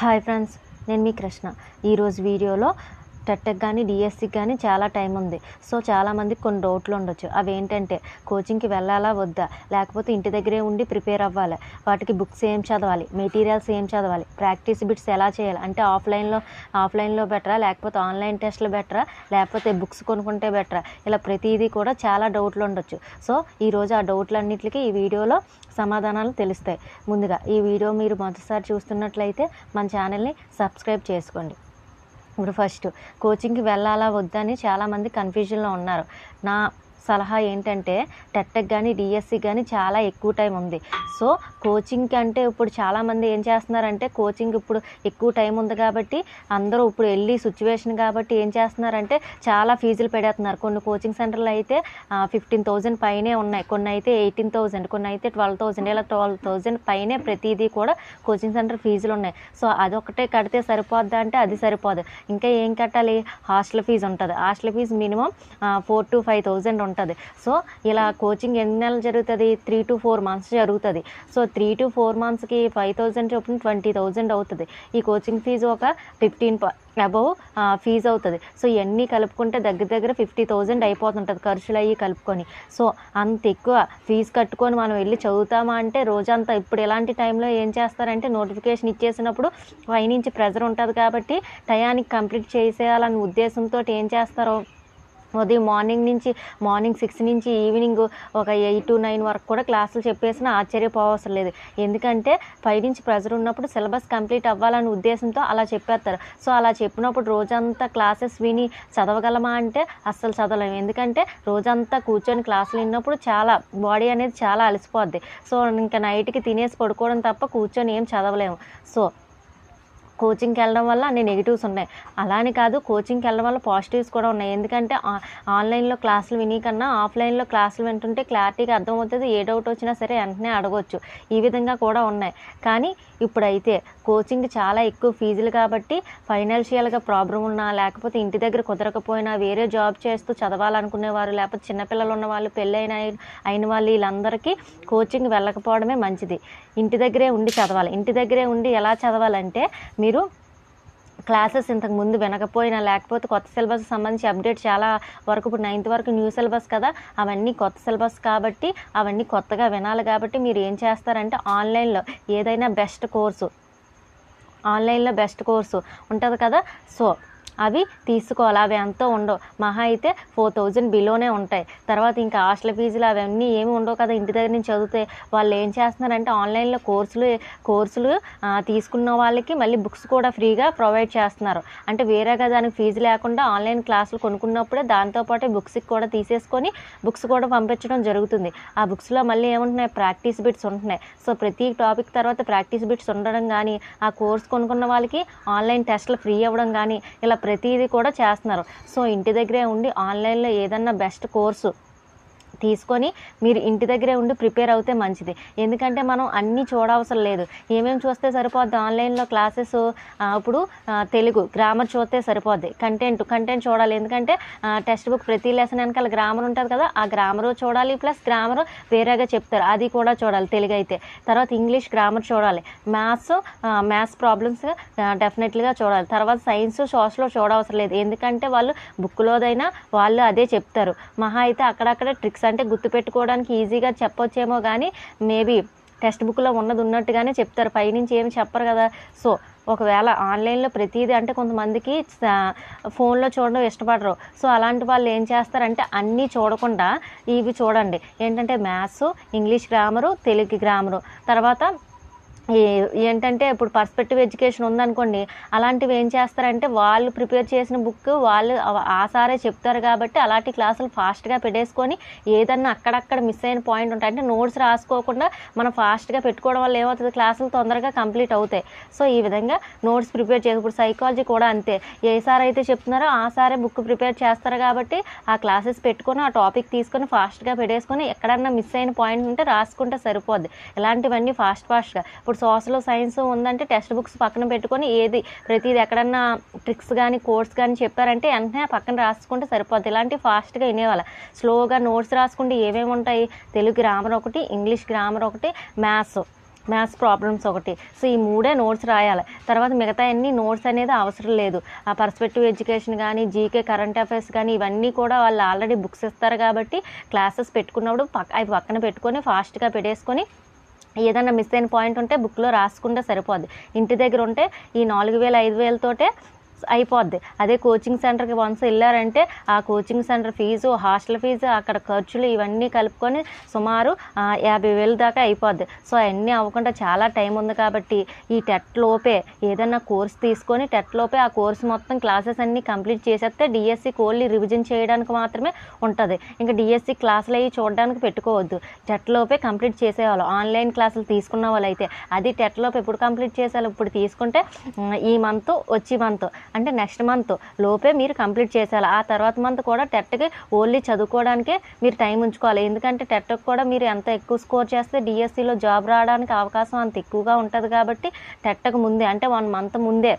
Hi friends నేను మీ కృష్ణ. ఈరోజు వీడియోలో టెట్కి కానీ డిఎస్సికి కానీ చాలా టైం ఉంది. సో చాలామందికి కొన్ని డౌట్లు ఉండొచ్చు. అవి ఏంటంటే కోచింగ్కి వెళ్ళాలా వద్దా? లేకపోతే ఇంటి దగ్గరే ఉండి ప్రిపేర్ అవ్వాలి? వాటికి బుక్స్ ఏం చదవాలి? మెటీరియల్స్ ఏం చదవాలి? ప్రాక్టీస్ బిట్స్ ఎలా చేయాలి? అంటే ఆఫ్లైన్లో ఆఫ్లైన్లో బెటరా? లేకపోతే ఆన్లైన్ టెస్ట్లు బెటరా? లేకపోతే బుక్స్ కొనుక్కుంటే బెటరా? ఇలా ప్రతిదీ కూడా చాలా డౌట్లు ఉండొచ్చు. సో ఈరోజు ఆ డౌట్లన్నింటికి ఈ వీడియోలో సమాధానాలు తెలుస్తాయి. ముందుగా ఈ వీడియో మీరు మొదటిసారి చూస్తున్నట్లయితే మన ఛానల్ని సబ్స్క్రైబ్ చేసుకోండి. ఇప్పుడు ఫస్ట్ కోచింగ్కి వెళ్ళాలా వద్దని చాలామంది కన్ఫ్యూజన్లో ఉన్నారు. నా సలహా ఏంటంటే టెట్కి కానీ డిఎస్సి కానీ చాలా ఎక్కువ టైం ఉంది. సో కోచింగ్ అంటే ఇప్పుడు చాలామంది ఏం చేస్తున్నారంటే కోచింగ్ ఇప్పుడు ఎక్కువ టైం ఉంది కాబట్టి అందరూ ఇప్పుడు వెళ్ళి సిచ్యువేషన్ కాబట్టి ఏం చేస్తున్నారంటే చాలా ఫీజులు పెడేస్తున్నారు కొన్ని కోచింగ్ సెంటర్లు అయితే ఫిఫ్టీన్ థౌజండ్ పైనే ఉన్నాయి. కొన్ని అయితే ఎయిటీన్ థౌజండ్ కొన్ని అయితే ట్వెల్వ్ థౌజండ్ ఇలా ట్వెల్వ్ థౌజండ్ పైనే ప్రతిదీ కూడా కోచింగ్ సెంటర్ ఫీజులు ఉన్నాయి. సో అదొకటే కడితే సరిపోద్దా అంటే అది సరిపోదు. ఇంకా ఏం కట్టాలి? హాస్టల్ ఫీజు ఉంటుంది. Hostel fees minimum four to five thousand ఉంటుంది. సో ఇలా కోచింగ్ ఎన్ని నెలలు జరుగుతుంది? త్రీ టు ఫోర్ మంత్స్ జరుగుతుంది. సో త్రీ టు ఫోర్ మంత్స్కి ఫైవ్ థౌజండ్ చొప్పున ట్వంటీ థౌజండ్ అవుతుంది. ఈ కోచింగ్ ఫీజు ఒక ఫిఫ్టీన్ అబవ్ ఫీజు అవుతుంది. సో ఇవన్నీ కలుపుకుంటే దగ్గర దగ్గర ఫిఫ్టీ థౌజండ్ అయిపోతుంటుంది ఖర్చులు అయ్యి కలుపుకొని. సో అంత ఎక్కువ ఫీజు కట్టుకొని మనం వెళ్ళి చదువుతామా అంటే రోజంతా ఇప్పుడు ఎలాంటి టైంలో ఏం చేస్తారంటే నోటిఫికేషన్ ఇచ్చేసినప్పుడు పైనుంచి ప్రెజర్ ఉంటుంది కాబట్టి టయానికి కంప్లీట్ చేసేయాలనే ఉద్దేశంతో ఏం చేస్తారో ఉదయం మార్నింగ్ నుంచి మార్నింగ్ సిక్స్ నుంచి ఈవినింగ్ ఒక ఎయిట్ టు నైన్ వరకు కూడా క్లాసులు చెప్పేసినా ఆశ్చర్యపోవసరం లేదు. ఎందుకంటే పైనుంచి ప్రెజర్ ఉన్నప్పుడు సిలబస్ కంప్లీట్ అవ్వాలనే ఉద్దేశంతో అలా చెప్పేస్తారు. సో అలా చెప్పినప్పుడు రోజంతా క్లాసెస్ విని చదవగలమా అంటే అస్సలు చదవలేము ఎందుకంటే రోజంతా కూర్చొని క్లాసులు విన్నప్పుడు చాలా బాడీ అనేది చాలా అలసిపోద్ది. సో ఇంకా నైట్కి తినేసి పడుకోవడం తప్ప కూర్చొని ఏం చదవలేము. సో కోచింగ్కి వెళ్ళడం వల్ల అన్ని నెగిటివ్స్ ఉన్నాయి. అలానే కాదు కోచింగ్కి వెళ్ళడం వల్ల పాజిటివ్స్ కూడా ఉన్నాయి. ఎందుకంటే ఆ- ఆన్లైన్లో క్లాసులు విని కన్నా ఆఫ్లైన్లో క్లాసులు వింటుంటే క్లారిటీగా అర్థమవుతుంది. ఏ డౌట్ వచ్చినా సరే వెంటనే అడగొచ్చు. ఈ విధంగా కూడా ఉన్నాయి. కానీ ఇప్పుడైతే కోచింగ్ చాలా ఎక్కువ ఫీజులు కాబట్టి ఫైనాన్షియల్గా ప్రాబ్లం ఉన్నా లేకపోతే ఇంటి దగ్గర కుదరకపోయినా వేరే జాబ్ చేస్తూ చదవాలనుకునేవారు లేకపోతే చిన్నపిల్లలు ఉన్న వాళ్ళు పెళ్ళైన అయిన వాళ్ళు వీళ్ళందరికీ కోచింగ్ వెళ్ళకపోవడమే మంచిది. ఇంటి దగ్గరే ఉండి చదవాలి. ఇంటి దగ్గరే ఉండి ఎలా చదవాలంటే మీరు క్లాసెస్ ఇంతకు ముందు వినకపోయినా లేకపోతే కొత్త సిలబస్ సంబంధించి అప్డేట్ చాలా వరకు ఇప్పుడు నైన్త్ వరకు న్యూ సిలబస్ కదా అవన్నీ కొత్త సిలబస్ కాబట్టి అవన్నీ కొత్తగా వినాలి కాబట్టి మీరు ఏం చేస్తారంటే ఆన్లైన్లో ఏదైనా బెస్ట్ కోర్సు ఆన్లైన్లో బెస్ట్ కోర్సు ఉంటుంది కదా సో అవి తీసుకోవాలి. అవి ఎంతో ఉండవు. మహా అయితే ఫోర్ థౌజండ్ బిలోనే ఉంటాయి. తర్వాత ఇంకా హాస్టల్ ఫీజులు అవన్నీ ఏమి ఉండవు కదా. ఇంటి దగ్గర నుంచి చదివితే వాళ్ళు ఏం చేస్తున్నారంటే ఆన్లైన్లో కోర్సులు కోర్సులు తీసుకున్న వాళ్ళకి మళ్ళీ బుక్స్ కూడా ఫ్రీగా ప్రొవైడ్ చేస్తున్నారు. అంటే వేరేగా దానికి ఫీజు లేకుండా ఆన్లైన్ క్లాసులు కొనుక్కున్నప్పుడే దాంతోపాటు బుక్స్కి కూడా తీసేసుకొని బుక్స్ కూడా పంపించడం జరుగుతుంది. ఆ బుక్స్లో మళ్ళీ ఏముంటున్నాయి? ప్రాక్టీస్ బిట్స్ ఉంటున్నాయి. సో ప్రతి టాపిక్ తర్వాత ప్రాక్టీస్ బిట్స్ ఉండడం కానీ ఆ కోర్స్ కొనుక్కున్న వాళ్ళకి ఆన్లైన్ టెస్ట్లు ఫ్రీ అవ్వడం కానీ ఇలా ప్రతిదీ కూడా చేస్తున్నారు. సో ఇంటి దగ్గరే ఉండి ఆన్లైన్లో ఏదన్నా బెస్ట్ కోర్సు తీసుకొని మీరు ఇంటి దగ్గరే ఉండి ప్రిపేర్ అవుతే మంచిది. ఎందుకంటే మనం అన్నీ చూడవసరం లేదు. ఏమేమి చూస్తే సరిపోద్ది? ఆన్లైన్లో క్లాసెస్ అప్పుడు తెలుగు గ్రామర్ చూస్తే సరిపోద్ది. కంటెంట్ కంటెంట్ చూడాలి. ఎందుకంటే టెక్స్ట్ బుక్ ప్రతి లెసన్ వెనకాల గ్రామర్ ఉంటుంది కదా ఆ గ్రామరు చూడాలి. ప్లస్ గ్రామర్ వేరేగా చెప్తారు. అది కూడా చూడాలి తెలుగు అయితే తర్వాత ఇంగ్లీష్ గ్రామర్ చూడాలి. మ్యాథ్స్ మ్యాథ్స్ ప్రాబ్లమ్స్ డెఫినెట్లీగా చూడాలి. తర్వాత సైన్స్ సోషల్ చూడవసరం లేదు. ఎందుకంటే వాళ్ళు బుక్లోదైనా వాళ్ళు అదే చెప్తారు. మహా అయితే అక్కడక్కడ ట్రిక్స్ అంటే గుర్తుపెట్టుకోవడానికి ఈజీగా చెప్పొచ్చేమో కానీ మేబీ టెక్స్ట్ బుక్లో ఉన్నది ఉన్నట్టుగానే చెప్తారు. పైనుంచి ఏమి చెప్పరు కదా. సో ఒకవేళ ఆన్లైన్లో ప్రతిదీ అంటే కొంతమందికి ఫోన్లో చూడడం ఇష్టపడరు. సో అలాంటి వాళ్ళు ఏం చేస్తారంటే అన్నీ చూడకుండా ఇవి చూడండి. ఏంటంటే maths English grammar Telugu grammar. తర్వాత ఏంటంటే ఇప్పుడు పర్స్పెక్టివ్ ఎడ్యుకేషన్ ఉందనుకోండి అలాంటివి ఏం చేస్తారంటే వాళ్ళు ప్రిపేర్ చేసిన బుక్ వాళ్ళు ఆ- సారే చెప్తారు కాబట్టి అలాంటి క్లాసులు ఫాస్ట్గా పెట్టేసుకొని ఏదన్నా అక్కడక్కడ మిస్ అయిన పాయింట్ ఉంటాయి. అంటే నోట్స్ రాసుకోకుండా మనం ఫాస్ట్గా పెట్టుకోవడం వల్ల ఏమవుతుంది? క్లాసులు తొందరగా కంప్లీట్ అవుతాయి. సో ఈ విధంగా నోట్స్ ప్రిపేర్ చేసి ఇప్పుడు సైకాలజీ కూడా అంతే. ఏ సార్ అయితే చెప్తున్నారో ఆ సారే బుక్ ప్రిపేర్ చేస్తారు కాబట్టి ఆ క్లాసెస్ పెట్టుకొని ఆ టాపిక్ తీసుకొని ఫాస్ట్గా పెట్టేసుకొని ఎక్కడన్నా మిస్ అయిన పాయింట్ ఉంటే రాసుకుంటే సరిపోద్ది. ఇలాంటివన్నీ ఫాస్ట్ ఫాస్ట్గా ఇప్పుడు సోషల్ సైన్స్ ఉందంటే టెక్స్ట్ బుక్స్ పక్కన పెట్టుకొని ఏది ప్రతిది ఎక్కడన్నా ట్రిక్స్ కానీ కోర్స్ కానీ చెప్పారంటే వెంటనే పక్కన రాసుకుంటే సరిపోద్ది. ఇలాంటి ఫాస్ట్గా వినేవాళ్ళ. స్లోగా నోట్స్ రాసుకుంటే ఏమేమి ఉంటాయి? తెలుగు గ్రామర్ ఒకటి ఇంగ్లీష్ గ్రామర్ ఒకటి మ్యాథ్స్ మ్యాథ్స్ ప్రాబ్లమ్స్ ఒకటి. సో ఈ మూడే నోట్స్ రాయాలి. తర్వాత మిగతా అన్ని నోట్స్ అనేది అవసరం లేదు. ఆ పర్స్పెక్టివ్ ఎడ్యుకేషన్ కానీ జీకే కరెంట్ అఫైర్స్ కానీ ఇవన్నీ కూడా వాళ్ళు ఆల్రెడీ బుక్స్ ఇస్తారు కాబట్టి క్లాసెస్ పెట్టుకున్నప్పుడు పక్క అవి పక్కన పెట్టుకొని ఫాస్ట్గా పెట్టేసుకొని ఏదైనా మిస్ అయిన పాయింట్ ఉంటే బుక్లో రాసుకుంటే సరిపోద్ది. ఇంటి దగ్గర ఉంటే ఈ నాలుగు వేలు ఐదు వేలతోటే అయిపోద్ది. అదే కోచింగ్ సెంటర్కి వన్స్ వెళ్ళారంటే ఆ coaching centre fees hostel fees అక్కడ ఖర్చులు ఇవన్నీ కలుపుకొని సుమారు యాభై వేలు దాకా అయిపోద్ది. సో అవన్నీ అవ్వకుండా చాలా టైం ఉంది కాబట్టి ఈ టెట్ లోపే ఏదైనా కోర్స్ తీసుకొని టెట్ లోపే ఆ కోర్స్ మొత్తం క్లాసెస్ అన్నీ కంప్లీట్ చేసేస్తే డిఎస్సి ఓన్లీ రివిజన్ చేయడానికి మాత్రమే ఉంటుంది. ఇంకా డిఎస్సి క్లాసులు అవి చూడడానికి పెట్టుకోవద్దు. టెట్ లోపే కంప్లీట్ చేసేవాళ్ళు. ఆన్లైన్ క్లాసులు తీసుకున్న వాళ్ళు అయితే అది టెట్ లోపు ఎప్పుడు కంప్లీట్ చేసేవాళ్ళు? ఇప్పుడు తీసుకుంటే ఈ మంత్ వచ్చి మంత్. అంటే నెక్స్ట్ మంత్ లోపే మీరు కంప్లీట్ చేసేయాలి. ఆ తర్వాత మంత్ కూడా టెట్కి ఓన్లీ చదువుకోవడానికే మీరు టైం ఉంచుకోవాలి. ఎందుకంటే టెట్కి కూడా మీరు ఎంత ఎక్కువ స్కోర్ చేస్తే డిఎస్సిలో జాబ్ రావడానికి అవకాశం అంత ఎక్కువగా ఉంటుంది కాబట్టి టెట్కి ముందే అంటే వన్ మంత్ ముందే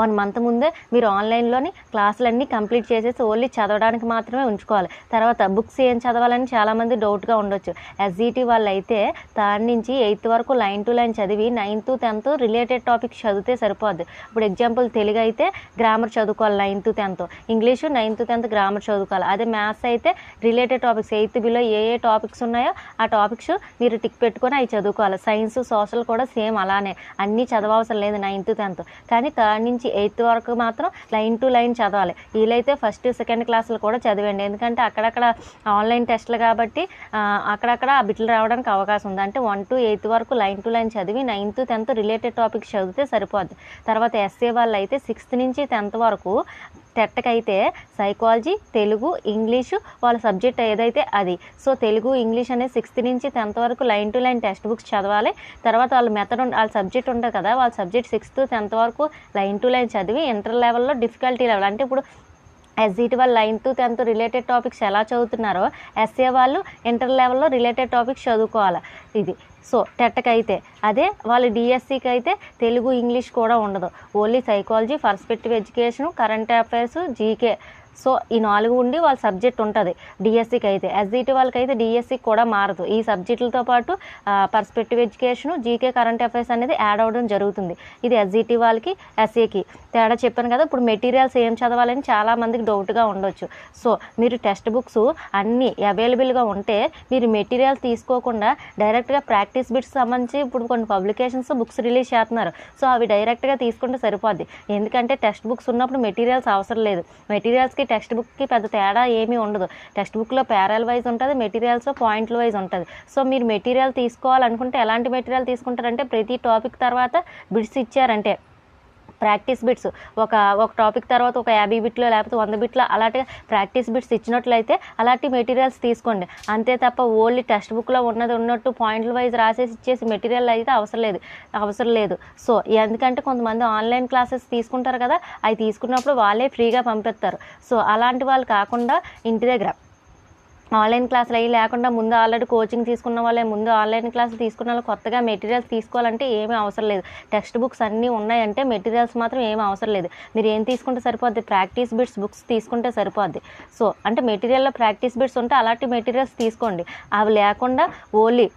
వన్ మంత్ ముందే మీరు ఆన్లైన్లోని క్లాసులన్నీ కంప్లీట్ చేసేసి ఓన్లీ చదవడానికి మాత్రమే ఉంచుకోవాలి. తర్వాత బుక్స్ ఏం చదవాలని చాలామంది డౌట్గా ఉండొచ్చు. ఎస్ఈటీ వాళ్ళు అయితే థర్డ్ నుంచి ఎయిత్ వరకు లైన్ టు లైన్ చదివి నైన్త్ టెన్త్ రిలేటెడ్ టాపిక్స్ చదివితే సరిపోద్ది. ఇప్పుడు ఎగ్జాంపుల్ తెలుగు అయితే గ్రామర్ చదువుకోవాలి ninth tenth. English ninth tenth grammar చదువుకోవాలి. అదే మ్యాథ్స్ అయితే రిలేటెడ్ టాపిక్స్ ఎయిత్ బిలో ఏ ఏ టాపిక్స్ ఉన్నాయో ఆ టాపిక్స్ మీరు టిక్ పెట్టుకొని అవి చదువుకోవాలి. సైన్స్ సోషల్ కూడా సేమ్ అలానే. అన్నీ చదవవసరం లేదు నైన్త్ టెన్త్. కానీ థర్డ్ నుంచి ఎయిత్ వరకు మాత్రం లైన్ టు లైన్ చదవాలి. వీలైతే ఫస్ట్ సెకండ్ క్లాసులు కూడా చదివండి. ఎందుకంటే అక్కడక్కడ ఆన్లైన్ టెస్ట్లు కాబట్టి అక్కడక్కడ ఆ బిట్లు రావడానికి అవకాశం ఉంది. అంటే వన్ టు ఎయిత్ వరకు లైన్ టు లైన్ చదివి నైన్త్ టెన్త్ రిలేటెడ్ టాపిక్స్ చదివితే సరిపోద్ది. తర్వాత ఎస్ఏ వాళ్ళు అయితే సిక్స్త్ నుంచి టెన్త్ వరకు టెట్కి అయితే సైకాలజీ తెలుగు ఇంగ్లీషు వాళ్ళ సబ్జెక్ట్ ఏదైతే అది. సో తెలుగు ఇంగ్లీష్ అనేది సిక్స్త్ నుంచి టెన్త్ వరకు line to line text books చదవాలి. తర్వాత వాళ్ళ మెథడ్ వాళ్ళ సబ్జెక్ట్ ఉంటుంది కదా. వాళ్ళ సబ్జెక్ట్ సిక్స్త్ టెన్త్ వరకు లైన్ టు లైన్ చదివి ఇంటర్ లెవెల్లో డిఫికల్టీ లెవెల్ అంటే ఇప్పుడు ఎస్జిటి వాళ్ళు నైన్త్ టెన్త్ రిలేటెడ్ టాపిక్స్ ఎలా చదువుతున్నారో ఎస్ఏ వాళ్ళు ఇంటర్ లెవెల్లో రిలేటెడ్ టాపిక్స్ చదువుకోవాలి. ఇది సో టెట్కి అయితే అదే వాళ్ళు డిఎస్సికి అయితే తెలుగు ఇంగ్లీష్ కూడా ఉండదు. Only psychology perspective education current affairs GK. So ఈ నాలుగు ఉండి వాళ్ళ సబ్జెక్ట్ ఉంటుంది. డిఎస్సికి అయితే. ఎస్జిటి వాళ్ళకైతే డిఎస్సికి కూడా మారదు. ఈ సబ్జెక్టులతో పాటు perspective education GK current affairs అనేది యాడ్ అవ్వడం జరుగుతుంది. ఇది ఎస్జిటి వాళ్ళకి ఎస్ఏకి తేడా చెప్పాను కదా ఇప్పుడు మెటీరియల్స్ ఏం చదవాలని చాలా మందికి డౌట్గా ఉండొచ్చు. సో మీరు టెక్స్ట్ బుక్స్ అన్నీ అవైలబుల్గా ఉంటే మీరు మెటీరియల్ తీసుకోకుండా డైరెక్ట్గా ప్రాక్టీస్ బిట్స్ సంబంధించి ఇప్పుడు కొన్ని పబ్లికేషన్స్ బుక్స్ రిలీజ్ చేస్తున్నారు. సో అవి డైరెక్ట్గా తీసుకుంటే సరిపోద్ది. ఎందుకంటే టెక్స్ట్ బుక్స్ ఉన్నప్పుడు మెటీరియల్స్ అవసరం లేదు. మెటీరియల్స్ బుక్స్కి టెక్స్ట్ బుక్కి పెద్ద తేడా ఏమీ ఉండదు. టెక్స్ట్ బుక్లో ప్యారల్ వైజ్ ఉంటుంది మెటీరియల్స్ పాయింట్ల వైజ్ ఉంటుంది. సో మీరు మెటీరియల్ తీసుకోవాలనుకుంటే ఎలాంటి మెటీరియల్ తీసుకుంటారంటే ప్రతి టాపిక్ తర్వాత బిట్స్ ఇచ్చారంటే ప్రాక్టీస్ బిట్స్. ఒక ఒక టాపిక్ తర్వాత ఒక యాభై బిట్లో లేకపోతే వంద బిట్లో అలాంటి ప్రాక్టీస్ బిట్స్ ఇచ్చినట్లయితే అలాంటి మెటీరియల్స్ తీసుకోండి. అంతే తప్ప ఓన్లీ టెక్స్ట్ బుక్లో ఉన్నది ఉన్నట్టు పాయింట్ల వైజ్ రాసేసి ఇచ్చేసి మెటీరియల్ అయితే అవసరం లేదు అవసరం లేదు. సో ఎందుకంటే కొంతమంది ఆన్లైన్ క్లాసెస్ తీసుకుంటారు కదా అవి తీసుకున్నప్పుడు వాళ్ళే ఫ్రీగా పంపిస్తారు. సో అలాంటి వాళ్ళు కాకుండా ఇంటి దగ్గర ఆన్లైన్ క్లాసులు అవి లేకుండా ముందు ఆల్రెడీ కోచింగ్ తీసుకున్న వాళ్ళే ముందు ఆన్లైన్ క్లాసులు తీసుకున్న వాళ్ళు కొత్తగా మెటీరియల్స్ తీసుకోవాలంటే ఏమీ అవసరం లేదు. టెక్స్ట్ బుక్స్ అన్నీ ఉన్నాయంటే మెటీరియల్స్ మాత్రం ఏమీ అవసరం లేదు. మీరు ఏం తీసుకుంటే సరిపోద్ది? ప్రాక్టీస్ బిట్స్ బుక్స్ తీసుకుంటే సరిపోద్ది. సో అంటే మెటీరియల్లో ప్రాక్టీస్ బిట్స్ ఉంటే అలాంటి మెటీరియల్స్ తీసుకోండి. అవి లేకుండా ఓన్లీ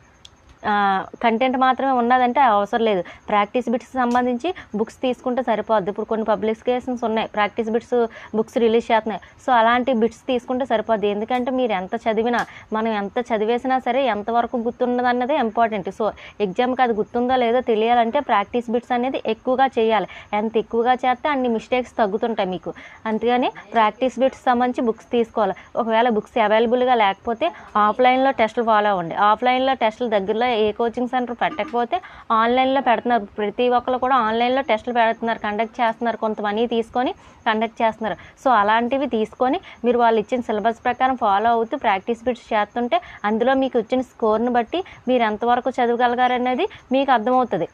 కంటెంట్ మాత్రమే ఉన్నదంటే అవసరం లేదు. ప్రాక్టీస్ బిట్స్ సంబంధించి బుక్స్ తీసుకుంటే సరిపోద్ది. ఇప్పుడు కొన్ని పబ్లికేషన్స్ ఉన్నాయి. ప్రాక్టీస్ బిట్స్ బుక్స్ రిలీజ్ చేస్తున్నాయి. సో అలాంటి బిట్స్ తీసుకుంటే సరిపోద్ది. ఎందుకంటే మీరు ఎంత చదివినా మనం ఎంత చదివేసినా సరే ఎంతవరకు గుర్తున్నది అన్నదే ఇంపార్టెంట్ సో ఎగ్జామ్కి అది గుర్తుందో లేదో తెలియాలంటే ప్రాక్టీస్ బిట్స్ అనేది ఎక్కువగా చేయాలి. ఎంత ఎక్కువగా చేస్తే అన్ని మిస్టేక్స్ తగ్గుతుంటాయి మీకు. అందుకని ప్రాక్టీస్ బిట్స్ సంబంధించి బుక్స్ తీసుకోవాలి. ఒకవేళ బుక్స్ అవైలబుల్గా లేకపోతే ఆఫ్లైన్లో టెస్టులు ఫాలో అవ్వండి. ఆఫ్లైన్లో టెస్టులు దగ్గరలో ఏ కోచింగ్ సెంటర్ పెట్టకపోతే ఆన్లైన్లో పెడుతున్నారు. ప్రతి ఒక్కరు కూడా ఆన్లైన్లో టెస్టులు పెడుతున్నారు కండక్ట్ చేస్తున్నారు. కొంత మనీ తీసుకొని కండక్ట్ చేస్తున్నారు. సో అలాంటివి తీసుకొని మీరు వాళ్ళు ఇచ్చిన సిలబస్ ప్రకారం ఫాలో అవుతూ ప్రాక్టీస్ బిట్స్ చేస్తుంటే అందులో మీకు వచ్చిన స్కోర్ని బట్టి మీరు ఎంతవరకు చదవగలిగారనేది మీకు అర్థమవుతుంది.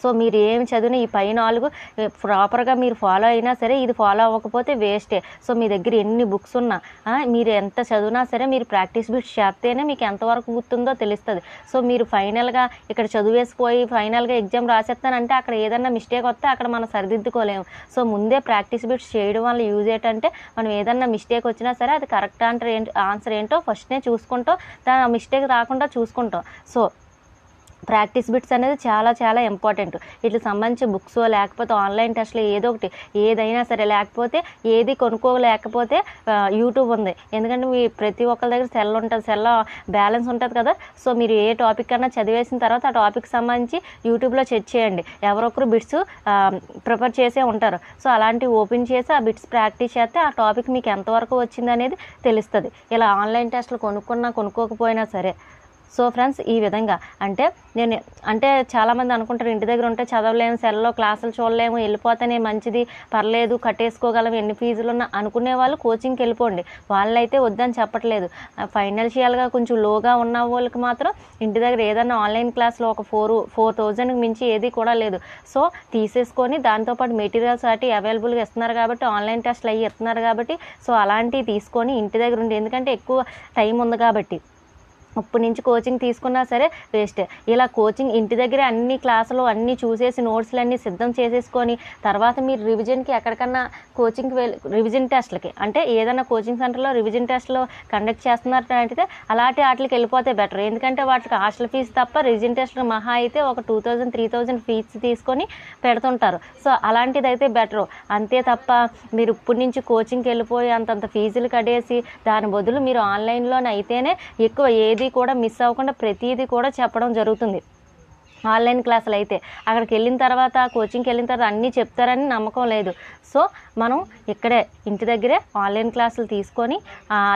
సో మీరు ఏం చదివిన ఈ పై నాలుగు ప్రాపర్గా మీరు ఫాలో అయినా సరే ఇది ఫాలో అవ్వకపోతే వేస్టే సో మీ దగ్గర ఎన్ని బుక్స్ ఉన్నా మీరు ఎంత చదివినా సరే మీరు ప్రాక్టీస్ బిట్స్ చేస్తేనే మీకు ఎంతవరకు గుర్తుందో తెలుస్తుంది. సో మీరు ఫైనల్గా ఇక్కడ చదివేసిపోయి ఫైనల్గా ఎగ్జామ్ రాసేస్తానంటే అక్కడ ఏదైనా మిస్టేక్ వస్తే అక్కడ మనం సరిదిద్దుకోలేము. సో ముందే ప్రాక్టీస్ బిట్స్ చేయడం వల్ల యూజ్ ఏంటంటే మనం ఏదన్నా మిస్టేక్ వచ్చినా సరే అది కరెక్ట్ ఆన్సర్ ఏంటో ఆన్సర్ ఏంటో ఫస్ట్నే చూసుకుంటాం దాని మిస్టేక్ రాకుండా చూసుకుంటాం. సో ప్రాక్టీస్ బిట్స్ అనేది చాలా చాలా ఇంపార్టెంట్. ఇట్లా సంబంధించి బుక్స్ లేకపోతే ఆన్లైన్ టెస్ట్లు ఏదో ఒకటి ఏదైనా సరే లేకపోతే ఏది కొనుక్కోలేకపోతే యూట్యూబ్ ఉంది. ఎందుకంటే మీ ప్రతి ఒక్కరి దగ్గర సెల్ ఉంటుంది సెల్ బ్యాలెన్స్ ఉంటుంది కదా. సో మీరు ఏ టాపిక్ అన్నా చదివేసిన తర్వాత ఆ టాపిక్ సంబంధించి యూట్యూబ్లో చెక్ చేయండి. ఎవరొకరు బిట్స్ ప్రిపేర్ చేసే ఉంటారు. సో అలాంటివి ఓపెన్ చేసి ఆ బిట్స్ ప్రాక్టీస్ చేస్తే ఆ టాపిక్ మీకు ఎంతవరకు వచ్చింది అనేది తెలుస్తుంది. ఇలా ఆన్లైన్ టెస్ట్లు కొనుక్కున్నా కొనుక్కోకపోయినా సరే. సో ఫ్రెండ్స్ ఈ విధంగా. అంటే నేను అంటే చాలామంది అనుకుంటారు ఇంటి దగ్గర ఉంటే చదవలేము సెల్లో క్లాసులు చూడలేము వెళ్ళిపోతేనే మంచిది పర్లేదు కట్టేసుకోగలం ఎన్ని ఫీజులు ఉన్నా అనుకునే వాళ్ళు కోచింగ్కి వెళ్ళిపోండి. వాళ్ళైతే వద్దని చెప్పట్లేదు. ఫైనాన్షియల్గా కొంచెం లోగా ఉన్న వాళ్ళకి మాత్రం ఇంటి దగ్గర ఏదైనా ఆన్లైన్ క్లాస్లో ఒక ఫోర్ ఫోర్ థౌజండ్కి మించి ఏది కూడా లేదు. సో తీసేసుకొని దాంతోపాటు మెటీరియల్స్ అటు అవైలబుల్గా ఇస్తున్నారు కాబట్టి ఆన్లైన్ టెస్ట్లు అవి ఇస్తున్నారు కాబట్టి సో అలాంటివి తీసుకొని ఇంటి దగ్గర ఉండి ఎందుకంటే ఎక్కువ టైం ఉంది కాబట్టి ఇప్పటి నుంచి కోచింగ్ తీసుకున్నా సరే వేస్ట్ ఇలా కోచింగ్ ఇంటి దగ్గరే అన్ని క్లాసులు అన్నీ చూసేసి నోట్స్లు అన్నీ సిద్ధం చేసేసుకొని తర్వాత మీరు రివిజన్కి ఎక్కడికన్నా కోచింగ్కి వెళ్ళి రివిజన్ టెస్ట్లకి అంటే ఏదైనా కోచింగ్ సెంటర్లో రివిజన్ టెస్ట్లో కండక్ట్ చేస్తున్నారు అంటే అలాంటి వాటికి వెళ్ళిపోతే బెటర్ ఎందుకంటే వాటికి హాస్టల్ ఫీజు తప్ప రివిజన్ టెస్ట్లు మహా అయితే ఒక two thousand three thousand fees తీసుకొని పెడుతుంటారు. సో అలాంటిది అయితే బెటర్ అంతే తప్ప మీరు ఇప్పటి నుంచి కోచింగ్కి వెళ్ళిపోయి అంతంత ఫీజులు కట్టేసి దాని బదులు మీరు ఆన్లైన్లోనే అయితేనే ఎక్కువ ఏది కూడా మిస్ అవ్వకుండా ప్రతిదీ కూడా చెప్పడం జరుగుతుంది. ఆన్లైన్ క్లాసులు అయితే. అక్కడికి వెళ్ళిన తర్వాత కోచింగ్కి వెళ్ళిన తర్వాత అన్నీ చెప్తారని నమ్మకం లేదు. సో మనం ఇక్కడే ఇంటి దగ్గరే ఆన్లైన్ క్లాసులు తీసుకొని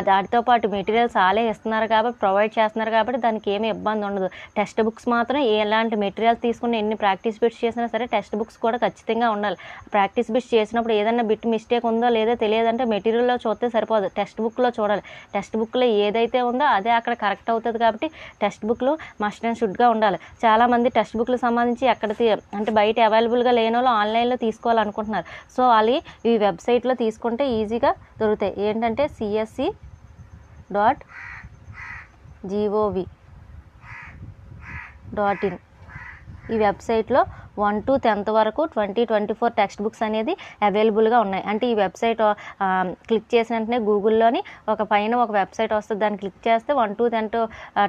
దాటితో పాటు మెటీరియల్స్ ఆలే ఇస్తున్నారు కాబట్టి ప్రొవైడ్ చేస్తున్నారు కాబట్టి దానికి ఏమీ ఇబ్బంది ఉండదు. టెక్స్ట్ బుక్స్ మాత్రం ఎలాంటి మెటీరియల్స్ తీసుకుని ఎన్ని ప్రాక్టీస్ బిట్స్ చేసినా సరే టెక్స్ట్ బుక్స్ కూడా ఖచ్చితంగా ఉండాలి. ప్రాక్టీస్ బిట్స్ చేసినప్పుడు ఏదైనా బిట్ మిస్టేక్ ఉందో లేదో తెలియదంటే మెటీరియల్లో చూస్తే సరిపోదు. టెక్స్ట్ బుక్లో చూడాలి. టెక్స్ట్ బుక్లో ఏదైతే ఉందో అదే అక్కడ కరెక్ట్ అవుతుంది కాబట్టి టెక్స్ట్ బుక్లు మస్ట్ అండ్ షుడ్గా ఉండాలి. చాలామంది టెక్స్ట్ బుక్లు సంబంధించి ఎక్కడ తీ- అంటే బయట అవైలబుల్గా లేని వాళ్ళు ఆన్లైన్లో తీసుకోవాలనుకుంటున్నారు. సో వాళ్ళు ఈ వెబ్సైట్లో తీసుకుంటే ఈజీగా దొరుకుతాయి. ఏంటంటే CSC dot gov dot in. ఈ వెబ్సైట్లో వన్ టు టెన్త్ వరకు twenty twenty four text books అనేది అవైలబుల్గా ఉన్నాయి. అంటే ఈ వెబ్సైట్ క్లిక్ చేసిన వెంటనే గూగుల్లోని ఒక పైన ఒక వెబ్సైట్ వస్తుంది. దాన్ని క్లిక్ చేస్తే one to tenth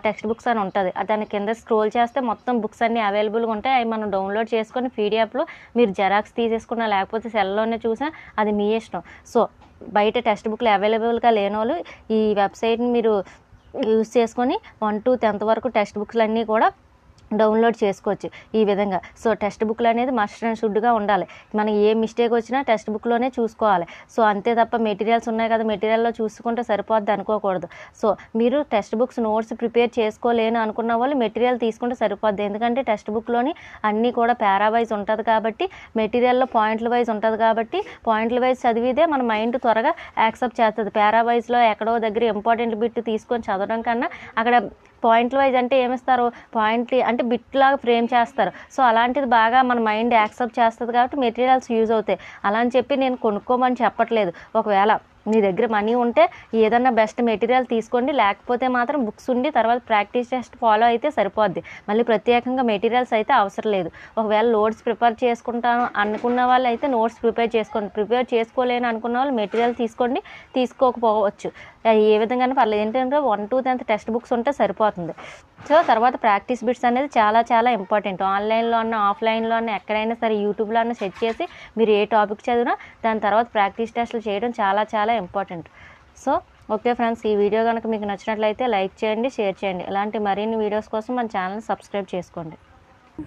text books అని ఉంటుంది. దాని కింద స్క్రోల్ చేస్తే మొత్తం బుక్స్ అన్నీ అవైలబుల్గా ఉంటాయి. అవి మనం డౌన్లోడ్ చేసుకొని పీడిఎఫ్లో మీరు జెరాక్స్ తీసేసుకున్నా లేకపోతే సెల్లోనే చూసినా అది మీ ఇష్టం. సో బయట టెక్స్ట్ బుక్లు అవైలబుల్గా లేని వాళ్ళు ఈ వెబ్సైట్ని మీరు యూస్ చేసుకొని వన్ టు టెన్త్ వరకు టెక్స్ట్ బుక్స్ అన్నీ కూడా డౌన్లోడ్ చేసుకోవచ్చు ఈ విధంగా. సో టెక్స్ట్ బుక్లు అనేది మస్ట్ అండ్ షుడ్గా ఉండాలి. మనం ఏ మిస్టేక్ వచ్చినా టెక్స్ట్ బుక్లోనే చూసుకోవాలి. సో అంతే తప్ప మెటీరియల్స్ ఉన్నాయి కదా మెటీరియల్లో చూసుకుంటే సరిపోద్ది అనుకోకూడదు. సో మీరు టెక్స్ట్ బుక్స్ నోట్స్ ప్రిపేర్ చేసుకోలేను అనుకున్న వాళ్ళు మెటీరియల్ తీసుకుంటే సరిపోద్ది. ఎందుకంటే టెక్స్ట్ బుక్లోని అన్నీ కూడా పారా వైజ్ ఉంటుంది కాబట్టి మెటీరియల్లో పాయింట్ల వైజ్ ఉంటుంది కాబట్టి పాయింట్ల వైజ్ చదివితే మన మైండ్ త్వరగా యాక్సెప్ట్ చేస్తుంది. పారా వైజ్లో ఎక్కడో దగ్గర ఇంపార్టెంట్ బిట్ తీసుకొని చదవడం కన్నా అక్కడ పాయింట్ల వైజ్ అంటే ఏమిస్తారు? పాయింట్ అంటే బిట్ లాగా ఫ్రేమ్ చేస్తారు. సో అలాంటిది బాగా మన మైండ్ యాక్సెప్ట్ చేస్తుంది కాబట్టి మెటీరియల్స్ యూజ్ అవుతాయి. అలా అని చెప్పి నేను కొనుక్కోమని చెప్పట్లేదు. ఒకవేళ మీ దగ్గర మనీ ఉంటే ఏదన్నా బెస్ట్ మెటీరియల్ తీసుకోండి. లేకపోతే మాత్రం బుక్స్ ఉండి తర్వాత ప్రాక్టీస్ టెస్ట్ ఫాలో అయితే సరిపోద్ది. మళ్ళీ ప్రత్యేకంగా మెటీరియల్స్ అయితే అవసరం లేదు. ఒకవేళ నోట్స్ ప్రిపేర్ చేసుకుంటాను అనుకున్న వాళ్ళు అయితే నోట్స్ ప్రిపేర్ చేసుకోండి. ప్రిపేర్ చేసుకోలేను అనుకున్న వాళ్ళు మెటీరియల్ తీసుకోండి. తీసుకోకపోవచ్చు. ఏ విధంగా పర్లేదు. ఏంటంటే one to tenth text books ఉంటే సరిపోతుంది. సో తర్వాత ప్రాక్టీస్ బిట్స్ అనేది చాలా చాలా ఇంపార్టెంట్. ఆన్లైన్లో అన్న ఆఫ్లైన్లో అన్న ఎక్కడైనా సరే యూట్యూబ్లో అన్న సెట్ చేసి మీరు ఏ టాపిక్ చదివినా దాని తర్వాత ప్రాక్టీస్ టెస్ట్లు చేయడం చాలా చాలా ఇంపార్టెంట్ సో ఓకే ఫ్రెండ్స్ ఈ వీడియో కనుక మీకు నచ్చినట్లయితే లైక్ చేయండి షేర్ చేయండి. ఇలాంటి మరిన్ని వీడియోస్ కోసం మన ఛానల్ సబ్స్క్రైబ్ చేసుకోండి.